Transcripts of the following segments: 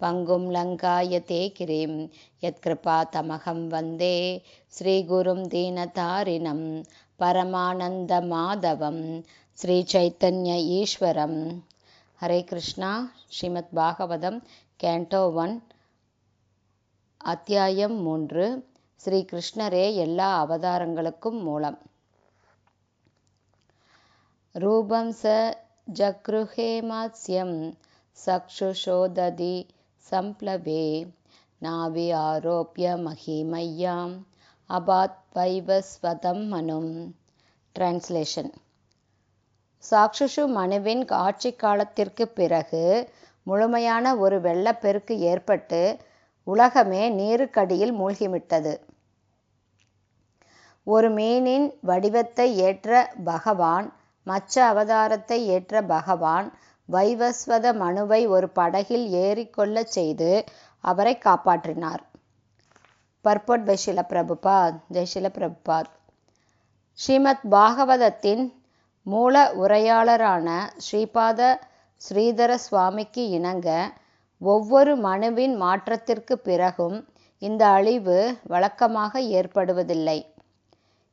பங்கும் லங்காய தே கிரிம் யத்கிருபா தமகம் வந்தே. ஸ்ரீகுரும் தீனதாரிணம் பரமானந்த மாதவம். ஸ்ரீ சைத்தன்ய ஈஸ்வரம். ஹரே கிருஷ்ணா. ஸ்ரீமத் பாகவதம் கேண்டோ ஒன் அத்தியாயம் மூன்று. ஸ்ரீ கிருஷ்ணரே எல்லா அவதாரங்களுக்கும் மூலம். ரூபம் ச ஜக்ருஹே மாத்யம் சக்ஷுஷோததி சம்ப்ளவே. நாவி ஆரோப்பிய மகிமையாம். அபாத் வைவஸ்வதம் மனும். டிரான்ஸ்லேஷன் சாக்ஷுஷு மனுவின் ஆட்சி காலத்திற்கு பிறகு முழுமையான ஒரு வெள்ளப்பெருக்கு ஏற்பட்டு உலகமே நீருக்கடியில் மூழ்கிவிட்டது. ஒரு மீனின் வடிவத்தை ஏற்ற பகவான் மச்ச அவதாரத்தை ஏற்ற பகவான் வைவஸ்வத மனுவை ஒரு படகில் ஏறிக்கொள்ளச் செய்து அவரை காப்பாற்றினார். பர்போட் பை ஷில பிரபுபாத் ஜெய்ஷில பிரபுபாத். ஸ்ரீமத் பாகவதத்தின் மூல உரையாளரான ஸ்ரீபாத ஸ்ரீதர சுவாமிக்கு இணங்க ஒவ்வொரு மனுவின் மாற்றத்திற்கு பிறகும் இந்த அழிவு வழக்கமாக ஏற்படுவதில்லை.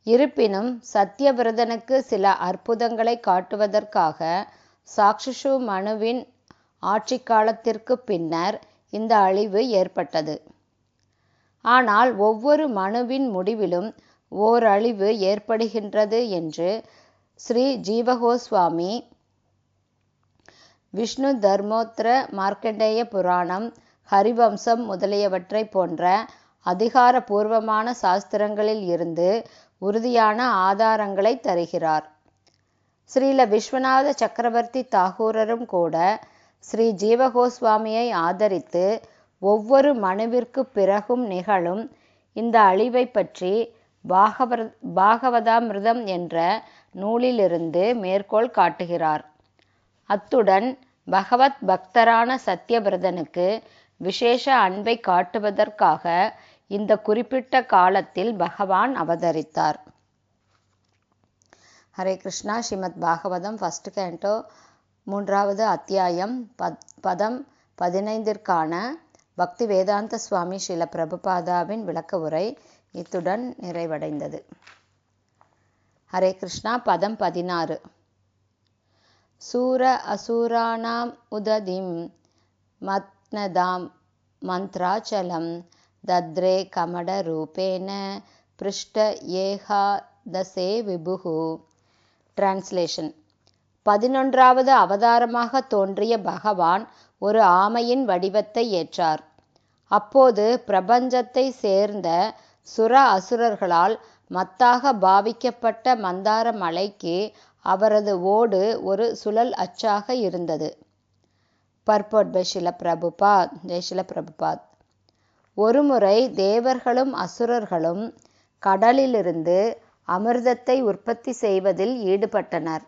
இருப்பினும் சத்தியவிரதனுக்கு சில அற்புதங்களை காட்டுவதற்காக சாக்ஷுஷு மனுவின் ஆட்சி காலத்திற்கு பின்னர் இந்த அழிவு ஏற்பட்டது. ஆனால் ஒவ்வொரு மனுவின் முடிவிலும் ஓர் அழிவு ஏற்படுகின்றது என்று ஸ்ரீ ஜீவகோஸ்வாமி விஷ்ணு தர்மோத்திர மார்க்கண்டேய புராணம் ஹரிவம்சம் முதலியவற்றை போன்ற அதிகாரபூர்வமான சாஸ்திரங்களில் இருந்து உறுதியான ஆதாரங்களை தருகிறார். ஸ்ரீல விஸ்வநாத சக்கரவர்த்தி தாகூரரும் கூட ஸ்ரீ ஜீவகோஸ்வாமியை ஆதரித்து ஒவ்வொரு மனுவிற்கு பிறகும் நிகழும் இந்த அழிவை பற்றி பாகவ பாகவதாமிர்தம் என்ற நூலிலிருந்து மேற்கோள் காட்டுகிறார். அத்துடன் பகவத் பக்தரான சத்யபிரதனுக்கு விசேஷ அன்பை காட்டுவதற்காக இந்த குறிப்பிட்ட காலத்தில் பகவான் அவதரித்தார். ஹரே கிருஷ்ணா. ஸ்ரீமத் பாகவதம் ஃபஸ்ட் கேண்டோ மூன்றாவது அத்தியாயம் பத் பதம் பதினைந்திற்கான பக்தி வேதாந்த சுவாமி ஸ்ரீல பிரபுபாதாவின் விளக்க உரை இத்துடன் நிறைவடைந்தது. ஹரே கிருஷ்ணா. பதம் பதினாறு. சூர அசூராணாம் உததிம் மத்னதாம் மந்த்ராச்சலம் தத்ரே கமடரூபேன பிருஷ்ட ஏகாதசே விபுகு. டிரான்ஸ்லேஷன் பதினொன்றாவது அவதாரமாக தோன்றிய பகவான் ஒரு ஆமையின் வடிவத்தை ஏற்றார். அப்போது பிரபஞ்சத்தை சேர்ந்த சுர அசுரர்களால் மத்தாக பாவிக்கப்பட்ட மந்தார மலைக்கு அவரது ஓடு ஒரு சுழல் அச்சாக இருந்தது. பர்போட் பை ஷில பிரபுபாத் ஜெய்ஷில பிரபுபாத் ஒருமுறை தேவர்களும் அசுரர்களும் கடலிலிருந்து அமிர்தத்தை உற்பத்தி செய்வதில் ஈடுபட்டனர்.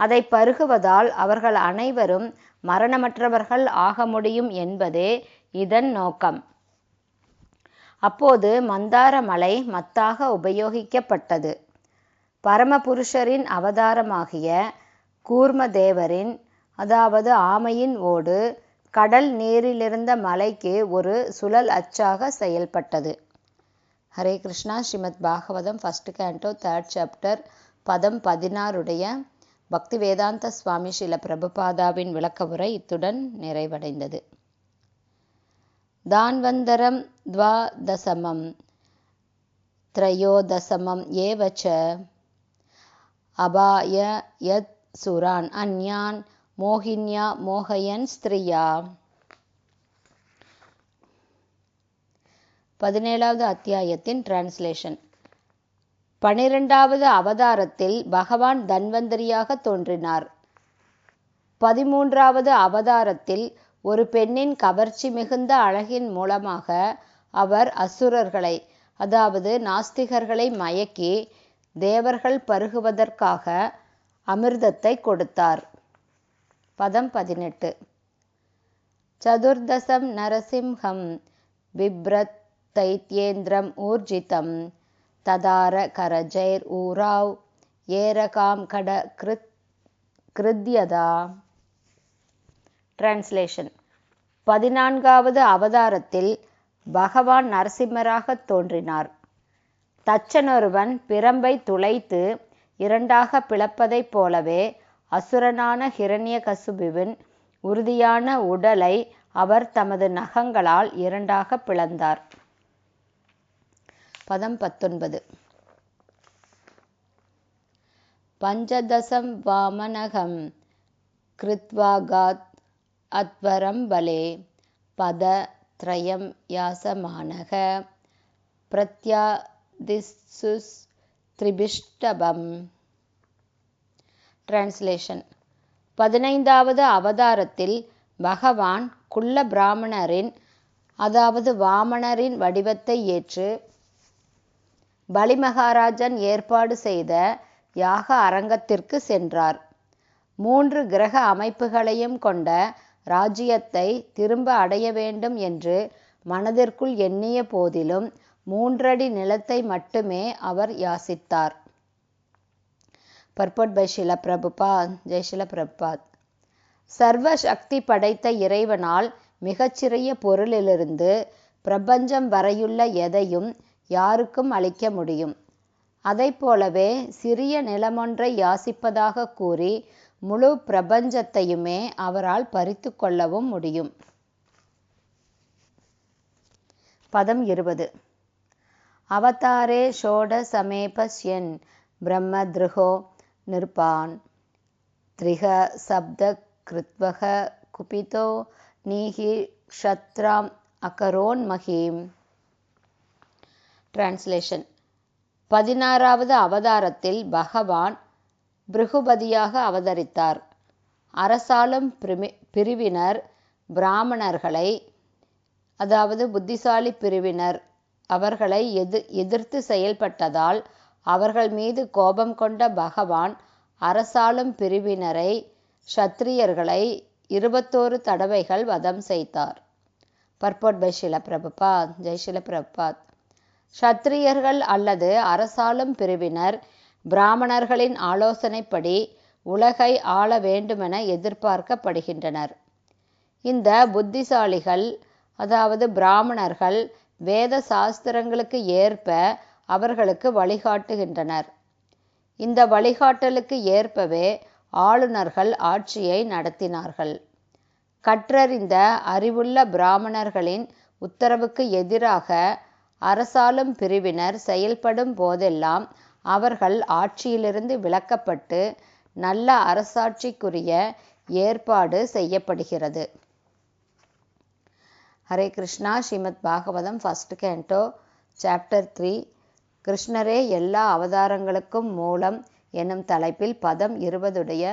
அதை பருகுவதால் அவர்கள் அனைவரும் மரணமற்றவர்கள் ஆக முடியும் என்பதே இதன் நோக்கம். அப்போது மந்தார மலை மத்தாக உபயோகிக்கப்பட்டது. பரமபுருஷரின் அவதாரமாகிய கூர்மதேவரின் அதாவது ஆமையின் ஓடு கடல் நீரிலிருந்த மலைக்கு ஒரு சுழல் அச்சாக செயல்பட்டது. Hare Krishna. Srimad Bhagavatam first canto third chapter பதம் பதினாறுடைய பக்தி வேதாந்த சுவாமி ஸ்ரீல பிரபுபாதாவின் விளக்க உரை இத்துடன் நிறைவடைந்தது. தான்வந்தரம் துவாதசமம் த்ரயோதசமம் ஏவச்ச அபாய யத் சுரான் அந்யான் மோகின்யா மோகயன் ஸ்திரியா. பதினேழாவது அத்தியாயத்தின் டிரான்ஸ்லேஷன் பனிரெண்டாவது அவதாரத்தில் பகவான் தன்வந்தரியாக தோன்றினார். பதிமூன்றாவது அவதாரத்தில் ஒரு பெண்ணின் கவர்ச்சி மிகுந்த அழகின் மூலமாக அவர் அசுரர்களை அதாவது நாஸ்திகர்களை மயக்கி தேவர்கள் பருகுவதற்காக அமிர்தத்தை கொடுத்தார். பதம் பதினெட்டு. சதுர்தசம் நரசிம்ஹம் பிப்ரத் தைத்யேந்திரம் ஊர்ஜிதம். ததார கரஜைர் ஊராவ் ஏரகாம் கட கிருத் கிருத்யதா. டிரான்ஸ்லேஷன் பதினான்காவது அவதாரத்தில் பகவான் நரசிம்மராக தோன்றினார். தச்சனொருவன் பிரம்பை துளைத்து இரண்டாக பிளப்பதைப் போலவே அசுரனான ஹிரண்யகசுபுவின் உறுதியான உடலை அவர் தமது நகங்களால் இரண்டாக பிளந்தார். பதம் பத்தொன்பது. பஞ்சதசம் வாமனகம் கிருத்வாகாத் அத்வரம் பலே பத த்ரயம் யாசமானக பிரத்யாதிசுஸ் திரிபிஷ்டபம். டிரான்ஸ்லேஷன் பதினைந்தாவது அவதாரத்தில் பகவான் குள்ள பிராமணரின் அதாவது வாமணரின் வடிவத்தை ஏற்று பலிமகாராஜன் ஏற்பாடு செய்த யாக அரங்கத்திற்கு சென்றார். மூன்று கிரக அமைப்புகளையும் கொண்ட ராஜ்யத்தை திரும்ப அடைய வேண்டும் என்று மனதிற்குள் எண்ணிய போதிலும் மூன்றடி நிலத்தை மட்டுமே அவர் யாசித்தார். பர்பட் பை ஷில பிரபுபா ஜெய்ஷில பிரபாத் சர்வ சக்தி படைத்த இறைவனால் மிகச்சிறிய பொருளிலிருந்து பிரபஞ்சம் வரையுள்ள எதையும் யாருக்கும் அளிக்க முடியும். அதைப்போலவே போலவே சிறிய நிலமொன்றை யாசிப்பதாக கூறி முழு பிரபஞ்சத்தையுமே அவரால் பறித்து கொள்ளவும் முடியும். பதம் இருபது. அவதாரே ஷோட சமேபஸ்யன் பிரம்ம திருகோ நிற்பான். த்ரிக சப்த கிருத்வக குபிதோ நீஹி க்ஷத்ராம் அகரோன் மஹீம் டிரான்ஸ்லேஷன் பதினாறாவது அவதாரத்தில் பகவான் பிருகுபதியாக அவதரித்தார். அரசாளும் பிரிவினர் பிராமணர்களை அதாவது புத்திசாலி பிரிவினர் அவர்களை எது எதிர்த்து செயல்பட்டதால் அவர்கள் மீது கோபம் கொண்ட பகவான் அரசாளும் பிரிவினரை க்ஷத்ரியர்களை இருபத்தோரு தடவைகள் வதம் செய்தார். பர்போட் பை ஷில பிரபுபாத் ஜெய் ஷில பிரபுபாத் க்ஷத்திரியர்கள் அல்லது அரசாளும் பிரிவினர் பிராமணர்களின் ஆலோசனைப்படி உலகை ஆள வேண்டுமென எதிர்பார்க்கப்படுகின்றனர். இந்த புத்திசாலிகள் அதாவது பிராமணர்கள் வேத சாஸ்திரங்களுக்கு ஏற்ப அவர்களுக்கு வழிகாட்டுகின்றனர். இந்த வழிகாட்டலுக்கு ஏற்பவே ஆளுநர்கள் ஆட்சியை நடத்தினார்கள். கற்றறிந்த அறிவுள்ள பிராமணர்களின் உத்தரவுக்கு எதிராக அரசாளும் பிரிவினர் செயல்படும் போதெல்லாம் அவர்கள் ஆட்சியிலிருந்து விலக்கப்பட்டு நல்ல அரசாட்சிக்குரிய ஏற்பாடு செய்யப்படுகிறது. Hare Krishna. Srimad Bhagavatam first canto chapter three கிருஷ்ணரே எல்லா அவதாரங்களுக்கும் மூலம் என்னும் தலைப்பில் பதம் இருபதுடைய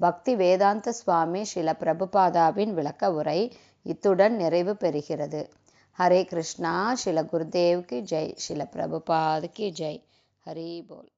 பக்தி வேதாந்த சுவாமி ஸ்ரீல பிரபுபாதாவின் விளக்க உரை இத்துடன் நிறைவு பெறுகிறது. ஹரே கிருஷ்ணா ஸ்ரீல குருதேவ்க்கு ஜெய் ஸ்ரீல பிரபுபாதுக்கு ஜெய் ஹரி போல்